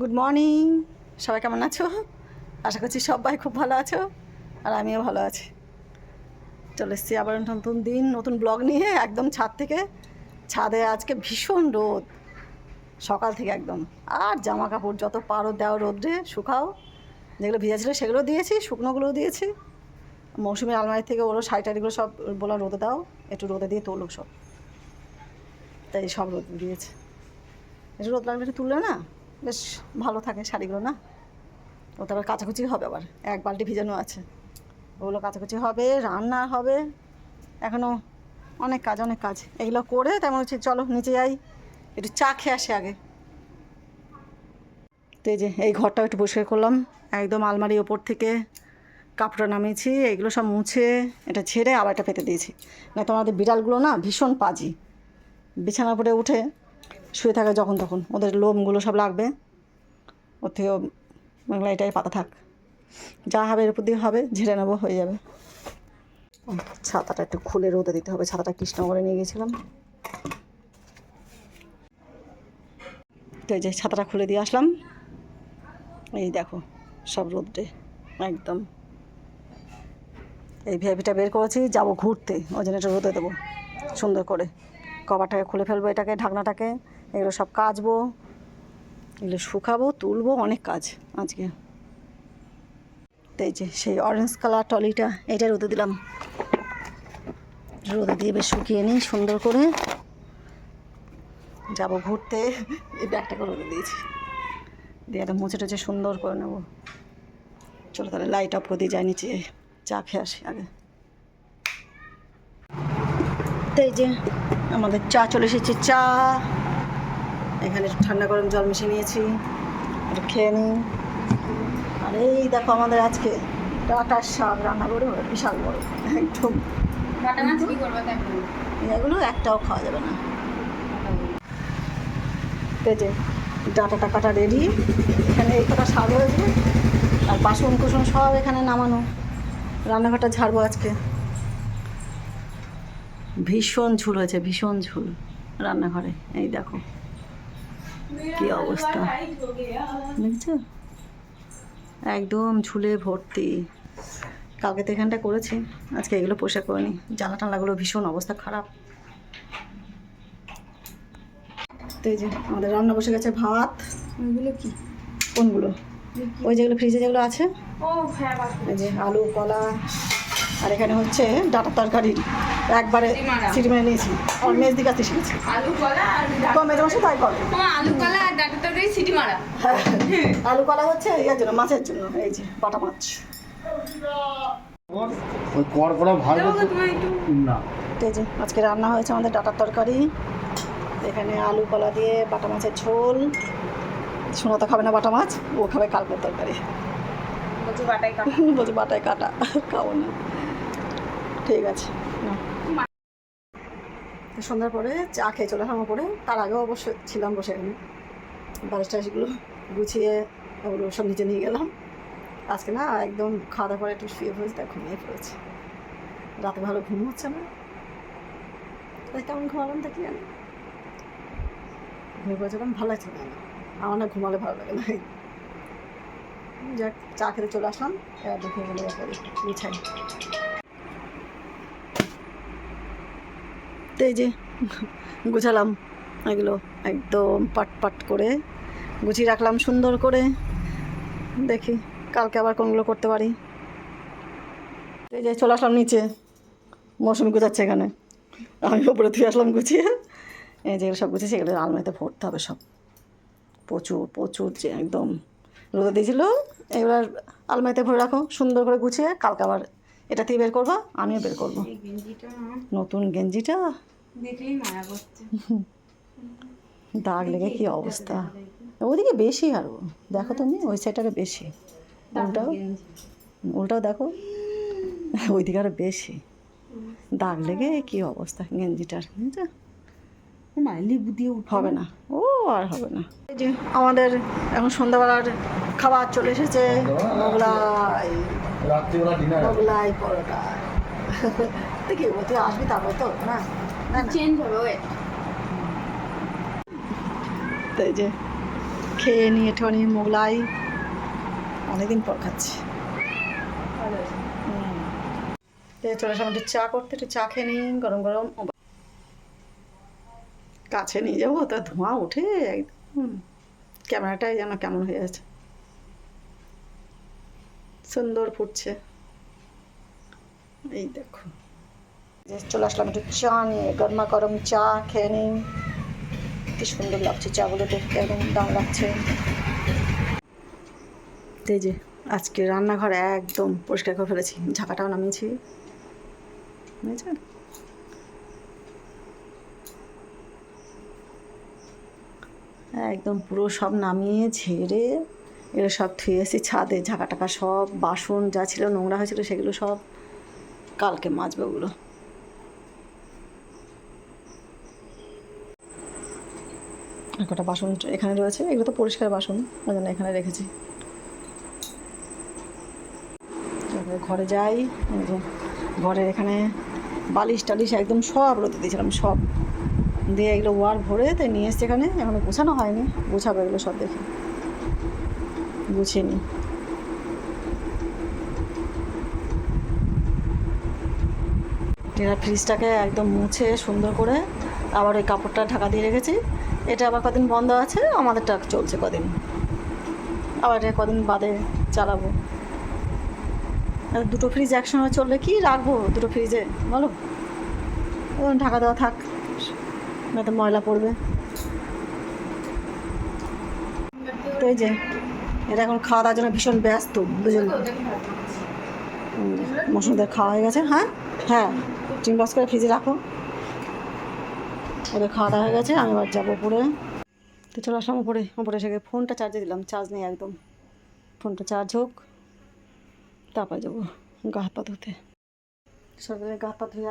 Good morning সবাই কেমন আছো? আশা করছি সবাই খুব ভালো আছো আর আমিও ভালো আছি। চলে এসেছি আবার নতুন দিন, নতুন ব্লগ নিয়ে একদম ছাদ থেকে। ছাদে আজকে ভীষণ রোদ। সকাল থেকে একদম। আর জামা কাপড় যত পারো দাও রোদ্রে, শুকাও। যেগুলো ভিজা ছিল সেগুলো দিয়েছি, শুকনোগুলোও দিয়েছি। মৌসুমি আলমারি থেকে ওরও শাড়ি টাড়িগুলো সব বললাম রোদে দাও, একটু রোদে দিয়ে তোলো সব। তাই সব রোদ দিয়েছে। একটু রোদ লাগলে তুললে না? বেশ ভালো থাকে শাড়িগুলো, না? ও তারপর কাচাকুচি হবে আবার। এক বালতি ভিজানো আছে। ওগুলো কাচাকুচি হবে, রান্না হবে। এখনও অনেক কাজ অনেক কাজ। এগুলো করে তেমন হচ্ছে, চলো নিচে যাই। একটু চা খেয়ে আসি আগে। তো এই যে, এই ঘরটাও একটু পরিষ্কার করলাম। একদম আলমারি ওপর থেকে কাপড়টা নামিয়েছি, এগুলো সব মুছে, এটা ছেড়ে আবার এটা পেতে দিয়েছি। না, তোমাদের বিড়ালগুলো না ভীষণ পাজি। বিছানার উপরে উঠে শুয়ে থাকে যখন তখন। ওদের লোমগুলো সব লাগবে। ওর থেকেও বাংলা এটাই পাতা থাক। যা হবে এর উপর দিয়ে হবে, ঝেড়ে নেব, হয়ে যাবে। ছাতাটা একটু খুলে রোদে দিতে হবে। ছাতাটা কৃষ্ণনগরে নিয়ে গেছিলাম তো এই যে ছাতাটা খুলে দিয়ে আসলাম। এই দেখো, সব রোদে, একদম। এই ভেবিটা বের করেছি, যাব ঘুরতে। ওই জন্য একটু রোদে দেবো। সুন্দর করে। কভারটাকে খুলে ফেলব এটাকে, ঢাকনাটাকে। এগুলো সব কাচবো, এগুলো শুকাবো, তুলবো, অনেক কাজ আজকে। তো এই যে সেই অরেঞ্জ কালার টলিটা, এটা রোদে দিলাম। রোদে দিয়ে বেশ শুকিয়ে নিই সুন্দর করে। যাব ঘুরতে, এই ব্যাগটা করে রোদে দিয়েছি। দিয়ে একটা মুছে টুছে সুন্দর করে নেব। চলো তাহলে লাইট অফ করে দিয়ে যাই নিচে, চা খেয়ে আসি আগে। তো এই যে আমাদের চা চলে এসেছে, চা এখানে ঠান্ডা গরম জল মিশিয়ে নিয়েছি। একটু খেয়ে নিই। আর এই দেখো আমাদের আজকে ডাটার শাক রান্না করে বিশাল বড়। একদম। এগুলো একটাও খাওয়া যাবে না। যে ডাটাটা কাটা রেডি এখানে এই কটা শাক হয়েছে আর বাসন কুসন সব এখানে নামানো। রান্নাঘরটা ঝাড়বো আজকে। ভীষণ ঝুল হয়েছে ভীষণ ঝুল রান্নাঘরে। এই দেখো। কি অবস্থা? দেখছ? একদম ঝুলে ভর্তি। কালকে তো এখানটা করেছি আজকে এগুলো পোষা করে নি জানলা টানলাগুলো ভীষণ অবস্থা খারাপ। তো এই যে আমাদের রান্না বসে গেছে ভাত। ওইগুলো কি? কোনগুলো? ওই যেগুলো ফ্রিজে যেগুলো আছে? ও হ্যাঁ এই যে আলু কলা আর এখানে হচ্ছে ডাটা তরকারি। একবারে সিটিমারা। সিটি মেরে নিয়েছি। আর মেজ দিকে শিখেছি। আলু কলা আর তো মেজে বসে তাই করে? আলু কলা আর ডাটা তরকারি সিটি মারা হ্যাঁ আলু কলা হচ্ছে ইয়ার জন্য মাছের জন্য এই যে বাটা মাছ। ওই ভালো না। এই যে আজকে রান্না হয়েছে আমাদের ডাটার তরকারি। এখানে আলু কলা দিয়ে বাটা মাছের ঝোল। শোনা তো খাবে না বাটা মাছ ও খাবে কালকের তরকারি। বলছি বাটাই কাপ বলছি বাটায় কাটা খাব না। ঠিক আছে। সন্ধ্যার পরে চা খেয়ে চলে আসলাম পরে তার আগেও অবশ্য ছিলাম বসে এখানে। বালিশ টালিশগুলো গুছিয়ে ওগুলো সব নিচে নিয়ে গেলাম। আজকে না একদম খাওয়া দাওয়ার পরে একটু শুয়ে পড়েছি, তাই ঘুমিয়ে পড়েছি। রাতে ভালো ঘুম হচ্ছে না। তাই কেমন ঘুমালাম তা কি জানি। ঘুমিয়ে পড়েছিলাম ভালো লাগছে না আমার না ঘুমালে ভালো লাগে না। যাক, চা খেতে চলে আসলাম। এবার দেখে গেলে করি গুছাই তো এই যে গুছালাম এগুলো একদম পাট পাট করে গুছিয়ে রাখলাম সুন্দর করে। দেখি কালকে আবার কোনগুলো করতে পারি। এই যে চলে আসলাম নিচে। মৌসুমি গুছাচ্ছে এখানে। আমি ওপরে ধুয়ে আসলাম গুছিয়ে। এই যেগুলো সব গুছিয়েছি এগুলো আলমারিতে ভরতে হবে সব। প্রচুর প্রচুর যে একদম রোদে দিয়েছিল। এবার আলমারিতে ভরে রাখো সুন্দর করে গুছিয়ে। কালকে আবার এটা থেকে বের করবা আমিও বের করব। নতুন গেঞ্জিটা। দেখলেই মায়া করছে। দাগ লেগে কি অবস্থা? ওদিকে বেশি আরও দেখো তুমি ওই সাইডটারে বেশি। উল্টাও। গেঞ্জি উল্টাও দেখো। ওইদিকে আরও বেশি। দাগ লেগে কি অবস্থা গেঞ্জিটার বুঝছ? লেবু দিয়ে উঠে হবে না। ও আর হবে না। যে আমাদের এখন সন্ধ্যাবেলার খাবার চলে এসেছে। মোগলাই। মোগলাই পরোটা। দেখি ও তুই আসবি তারপর তো না? চেঞ্জ হবে ওয়েট তো যে খেয়ে নিয়ে একটুখানি মোগলাই অনেকদিন পর খাচ্ছি। হুম। চলে একটু চা করতে একটু চা খেয়ে নিই গরম গরম। কাছে নিয়ে যাব তা ধোঁয়া উঠে একদম। ক্যামেরাটাই যেন কেমন হয়ে আছে। সুন্দর ফুটছে। এই দেখো। যে চলে আসলাম একটু চা নিয়ে, গরমা গরম চা খেয়ে নিই। কি সুন্দর লাগছে চাগুলো দেখতে, একদম দাম লাগছে। এই যে, আজকে রান্নাঘর একদম পরিষ্কার করে ফেলেছি, ঝাঁকাটাও নামিয়েছি। একদম পুরো সব নামিয়ে ঝেড়ে এগুলো সব ধুয়ে এসেছি ছাদে ঝাঁকা টাকা সব, বাসন যা ছিল নোংরা হয়েছিল সেগুলো সব কালকে মাজবে ওগুলো। কটা বাসন এখানে রয়েছে, এগুলো তো পরিষ্কার বাসন ওই জন্য এখানে রেখেছি। এবার ঘরে যাই ঘরের এখানে বালিশ টালিশ একদম সব রোদে দিয়েছিলাম, সব। দিয়ে এগুলো ওয়ার ভরে তাই নিয়ে এসছে এখানে, এখনও গোছানো হয়নি, গোছাবো এগুলো সব দেখে। গুছিয়ে নিই ফ্রিজটাকে একদম মুছে সুন্দর করে আবার ওই কাপড়টা ঢাকা দিয়ে রেখেছি। এটা আবার কদিন বন্ধ আছে, আমাদেরটা চলছে কদিন। আবার এটা কদিন বাদে চালাবো। দুটো ফ্রিজ একসঙ্গে চললে কি রাখব? দুটো ফ্রিজে বলো। ঢাকা দেওয়া থাক। না তো ময়লা পড়বে। তো এই যে, এটা এখন খাওয়া দাওয়ার জন্য ভীষণ ব্যস্ত, দুজন। মশুদের খাওয়া হয়ে গেছে হ্যাঁ? হ্যাঁ টিম বক্স করে ফ্রিজে রাখো। ওদের খাওয়া দাওয়া হয়ে গেছে, আমি এবার যাব উপরে। তো চলে আসলাম উপরে উপরে এসে ফোনটা চার্জে দিলাম চার্জ নেই একদম। ফোনটা চার্জ হোক, তারপরে যাব গা হাত পা ধুতে। সকালে গা হাত পা ধুয়ে